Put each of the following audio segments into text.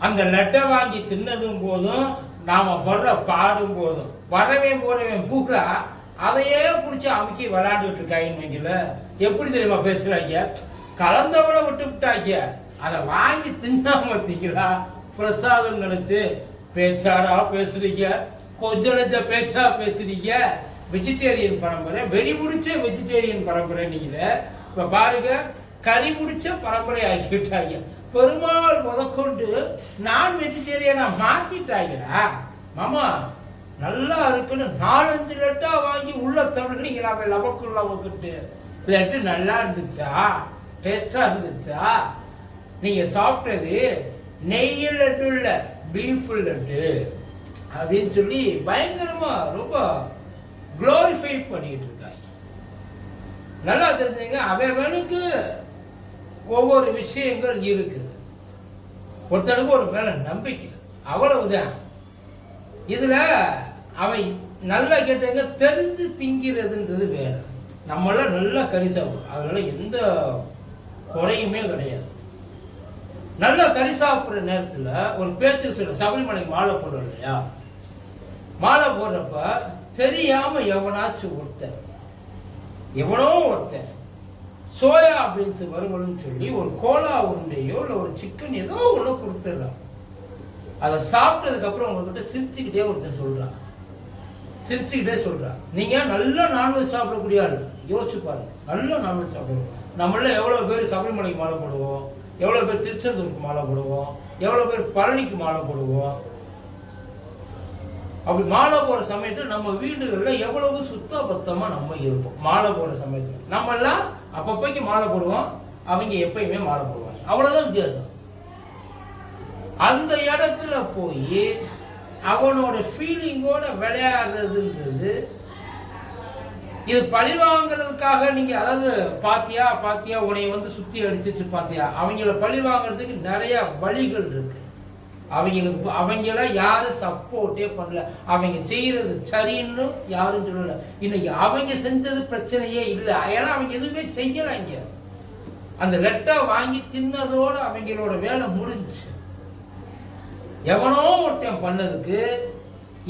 அந்த லெட்டை வாங்கி தின்னதும் போதும் நாம படுற பாடும் போதும். வரவேன் போறவன் பூரா அதையே பிடிச்சி அமுக்கி விளையாண்டுட்டு இருக்காங்கன்னு வைக்கல எப்படி தெரியுமா பேசுறாங்க? கலந்தவளை விட்டு விட்டாங்க. அதை வாங்கி தின்னாம திங்களா பிரசாதம் நினைச்சு பேச்சாடா பேசுறீங்க. கொஞ்சம் நெஞ்ச பேச்சா பேசுறீங்க. வெஜிடேரியன் பரம்பரை வெறி பிடிச்ச வெஜிடேரியன் பரம்பரை நீங்க இப்ப பாருங்க கறி பிடிச்ச பரம்பரை ஆக்கிவிட்டாங்க பெருமாள் முதற்கொண்டு நான் வெஜிடேரியனா மாத்திட்டாங்கடா மாமா நல்லா இருக்குன்னு நாலஞ்சு லெட்டா வாங்கி உள்ள தள்ளுனீங்களாமே லவக்கு லவக்குட்டு லட்டு நல்லா இருந்துச்சா? டேஸ்டா இருந்துச்சா? நீங்க சாப்பிட்டது நெய் லட்டு இல்ல பீஃப் லட்டு. அப்படின்னு சொல்லி பயங்கரமா ரொம்ப குளோரிஃபை பண்ணிட்டு இருக்காங்க. நல்லா தெரிஞ்சுங்க அவனுக்கு ஒவ்வொரு விஷயங்கள் இருக்குது. ஒருத்தனுக்கு ஒரு மேல நம்பிக்கை. அவ்வளவுதான். இதுல அவன் நல்லா கேட்டங்க தெரிஞ்சு திங்கிறதுன்றது வேற. நம்மளாம் நல்லா கறி அதனால எந்த குறையுமே கிடையாது. நல்லா கறி நேரத்தில் ஒரு பேச்சு சொல்ல சபரிமலைக்கு மாலை போடுறோம் இல்லையா? மாலை போடுறப்ப தெரியாம எவனாச்சும் ஒருத்தன் எவனோ ஒருத்தன் சோயா பீன்ஸ் வறுவல்னு சொல்லி ஒரு கோலா உருண்டையோ இல்லை ஒரு சிக்கன் ஏதோ ஒன்று கொடுத்துட்றான். அதை சாப்பிட்டதுக்கு அப்புறம் உங்ககிட்ட சிரிச்சுக்கிட்டே ஒருத்தர் சொல்றான். சிரிச்சுக்கிட்டே சொல்றான். நீங்க நல்ல நான்வெஜ் சாப்பிடக்கூடிய ஆள்? யோசிச்சு பாருங்க. நல்ல நான்வெஜ் சாப்பிடுவோம் நம்மள எவ்வளவு பேர் சபரிமலைக்கு மாலை போடுவோம்? எவ்வளவு பேர் திருச்செந்தூருக்கு மாலை போடுவோம்? எவ்வளவு பேர் பழனிக்கு மாலை போடுவோம்? அப்படி மாலை போற சமயத்துல நம்ம வீடுகள்ல எவ்வளவு சுத்த பத்தமா நம்ம இருப்போம். மாலை போற சமயத்துல. நம்ம எல்லாம் அப்பப்பைக்கு மாலை போடுவோம். அவங்க எப்பயுமே மாலை போடுவாங்க. அவ்வளவுதான் வித்தியாசம். அந்த இடத்துல போய் அவனோட ஃபீலிங்கோட விளையாடுறதுன்றது இது பழி வாங்குறதுக்காக நீங்க அதாவது பாத்தியா பாத்தியா உனைய வந்து சுத்தி அடிச்சிச்சு பாத்தியா? அவங்கள பழி வாங்குறதுக்கு நிறைய வழிகள் இருக்கு. அவங்களுக்கு அவங்கள யாரும் சப்போர்ட்டே பண்ணல. அவங்க செய்யறது சரின்னு யாரும் சொல்லல. இன்னைக்கு அவங்க செஞ்சது பிரச்சனையே இல்லை. ஏன்னா அவங்க எதுவுமே செய்யலைங்க அந்த லெட்டர் வாங்கி தின்னதோடு அவங்களோட வேலை முடிஞ்சுச்சு. எவனோ ஒருத்தன் பண்ணதுக்கு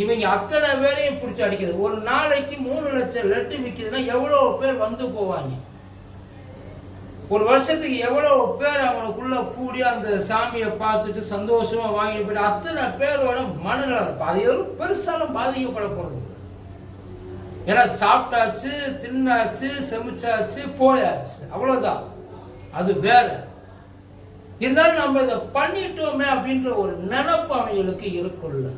இவங்க அத்தனை பேரையும் பிடிச்சி அடிக்கிறது ஒரு நாளைக்கு மூணு லட்சம் லட்டு விற்கிதுன்னா எவ்வளோ பேர் வந்து போவாங்க? ஒரு வருஷத்துக்கு எவ்வளவு பேர் அவனுக்குள்ள கூடி அந்த சாமியை பார்த்துட்டு சந்தோஷமா வாங்கிட்டு போயிட்டு அத்தனை பேரோட மனநலம் அது எதுவும் பெருசாலும் பாதிக்கப்பட போறது ஏன்னா சாப்பிட்டாச்சு தின்னாச்சு செமிச்சாச்சு போயாச்சு. அவ்வளவுதான். அது வேற. இருந்தாலும் நம்ம இதை பண்ணிட்டோமே அப்படின்ற ஒரு நினப்பு அவங்களுக்கு இருக்குல்ல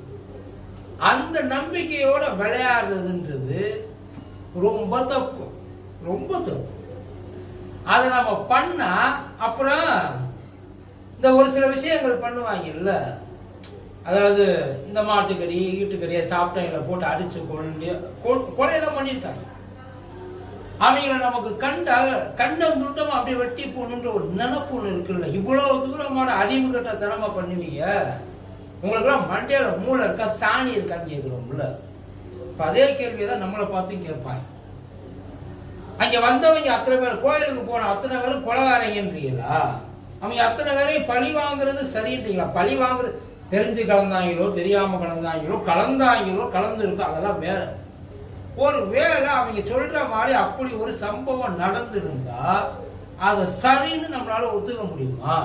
அந்த நம்பிக்கையோட விளையாடுறதுன்றது ரொம்ப தப்பு. ரொம்ப தப்பு. அதை நம்ம பண்ணா அப்புறம் இந்த ஒரு சில விஷயங்கள் பண்ணுவாங்கல்ல. அதாவது இந்த மாட்டுக்கறி ஈட்டுக்கறியை சாப்பிட்டவங்களை போட்டு அடிச்சு கொண்டு கொலையெல்லாம் பண்ணியிருக்காங்க அவங்கள நமக்கு கண்டால் கண்டம் துண்டம் அப்படியே வெட்டி போகணுன்ற ஒரு நினப்பு ஒன்று இருக்குல்ல. இவ்வளவு தூரமான அறிவு கட்ட தனமா பண்ணுவீங்க. உங்களுக்குலாம் மண்டையில மூளை இருக்கா? சாணி இருக்கான்னு கேட்குறோம்ல இப்போ அதே கேள்வியை தான் நம்மளை பார்த்து கேட்பாங்க. அங்க வந்தவங்க அத்தனை பேர் கோயிலுக்கு போன அத்தனை பேரும் கொலகாரங்கன்றீங்களா அவங்க அத்தனை பேரையும் பழி வாங்குறது சரின்றீங்களா? பழி வாங்குறது தெரிஞ்சு கலந்தாங்களோ தெரியாம கலந்தாங்களோ கலந்தாங்களோ கலந்து இருக்கோ அதெல்லாம் வேற. ஒரு வேளை அவங்க சொல்ற மாதிரி அப்படி ஒரு சம்பவம் நடந்திருந்தா அதை சரின்னு நம்மளால ஒத்துக்க முடியுமா?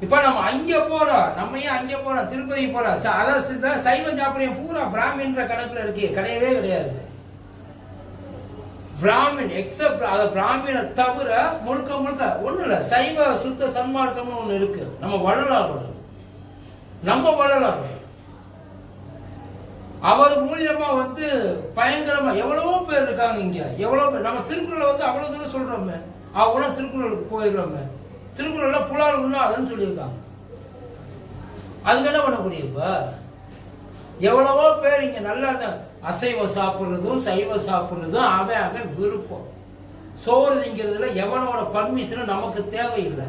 இப்ப நம்ம அங்க போறோம் நம்ம ஏன் அங்க போறோம்? திருப்பதி போறோம். ச- அதான் சித்த- சாப்பிடுறேன் பூரா பிராமின்ற கணக்குல இருக்கு கிடையவே கிடையாது. பிராமின் எக்ஸப்ட் அதை பிராமினை தவிர முழுக்க முழுக்க ஒன்றும் இல்லை. சைவ சுத்த சன்மார்க்கம்னு ஒன்று இருக்கு. நம்ம வரலாறு நம்ம வரலாறு அவர் மூலியமா வந்து பயங்கரமா எவ்வளவோ பேர் இருக்காங்க இங்க. எவ்வளவு பேர் நம்ம திருக்குறளை வந்து அவ்வளவு தூரம் சொல்றோமே. அவனா திருக்குறளுக்கு போயிடுறோமே திருக்குறள்ல புலால் அதுன்னு சொல்லியிருக்காங்க. அதுக்கு என்ன பண்ண முடியும் இப்ப? எவ்வளவோ பேர் இங்க நல்லா இருந்தாங்க அசைவம் சாப்பிட்றதும் சைவ சாப்பிட்றதும் அவன் அவன் விருப்பம். சோறு திங்கிறதுல எவனோட பர்மிஷனும் நமக்கு தேவையில்லை.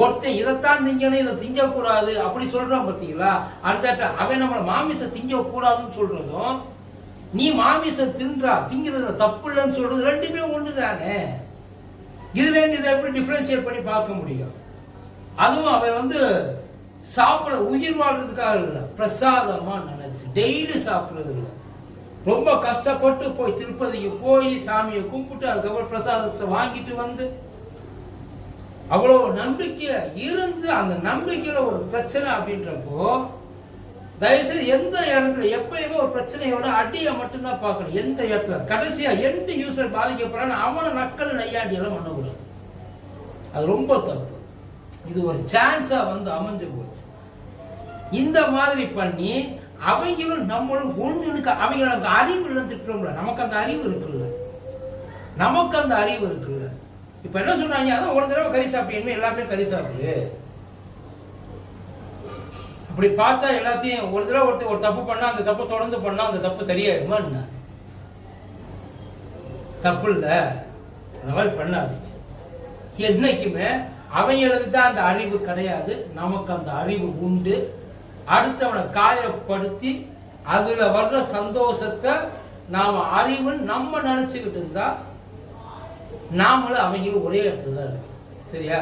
ஒருத்தன் இதைத்தான் திங்கணும் இதை திங்கக்கூடாது அப்படி சொல்கிறான் பார்த்தீங்களா? அந்த அவன் நம்மளை மாமிசம் திங்கக்கூடாதுன்னு சொல்கிறதும் நீ மாமிசம் தின்றா திங்கிறதுல தப்பு இல்லைன்னு சொல்றது ரெண்டுமே ஒன்று தானே இதுலேருந்து இதை எப்படி டிஃப்ரென்ஷியேட் பண்ணி பார்க்க முடியும்? அதுவும் அவன் வந்து சாப்பிட உயிர் வாழ்றதுக்காக இல்லை பிரசாதமாக நினைச்சு டெய்லி சாப்பிட்றது இல்லை. ரொம்ப கஷ்டப்பட்டு போய் திருப்பதிக்கு போய் சாமியை கும்பிட்டு அதுக்கப்புறம் பிரசாதத்தை வாங்கிட்டு வந்து அவ்வளோ நம்பிக்கையில இருந்து அந்த நம்பிக்கையில ஒரு பிரச்சனை அப்படின்றப்போ தயவுசெய்து எந்த இடத்துல எப்பயுமே ஒரு பிரச்சனையோட அடியை மட்டும்தான் பார்க்கணும். எந்த இடத்துல? கடைசியா எந்த யூசர் பாதிக்கப்படுறான்னு அவனை நக்கல் நையாண்டியெல்லாம் பண்ணக்கூடாது. அது ரொம்ப தப்பு. இது ஒரு சான்ஸா வந்து அமைஞ்சு போச்சு. இந்த மாதிரி பண்ணி அவங்களும் நம்மளும் ஒண்ணுனுக்கு அவங்களுக்கு அறிவு இழந்துட்டோம்ல. நமக்கு அந்த அறிவு இருக்குல்ல. நமக்கு அந்த அறிவு இருக்குல்ல. இப்ப என்ன சொன்னாங்க அதான் ஒரு தடவை கறி சாப்பிட்டீங்க எல்லாமே கறி சாப்பிடு. அப்படி பார்த்தா எல்லாத்தையும் ஒரு தடவை ஒருத்தர் ஒரு தப்பு பண்ணா அந்த தப்பு தொடர்ந்து பண்ணா அந்த தப்பு சரியாயிருமா என்ன? தப்பு இல்ல. அந்த மாதிரி பண்ணாதீங்க. என்னைக்குமே அவங்களுக்கு தான் அந்த அறிவு கிடையாது. நமக்கு அந்த அறிவு உண்டு. அடுத்தவனை காயப்படுத்தி அதுல வர்ற சந்தோஷத்தை நாம அறிவுன்னு நம்ம நினைச்சுக்கிட்டு இருந்தா நாமளும் அவங்களும் ஒரே இடத்துல தான் இருக்கோம். சரியா?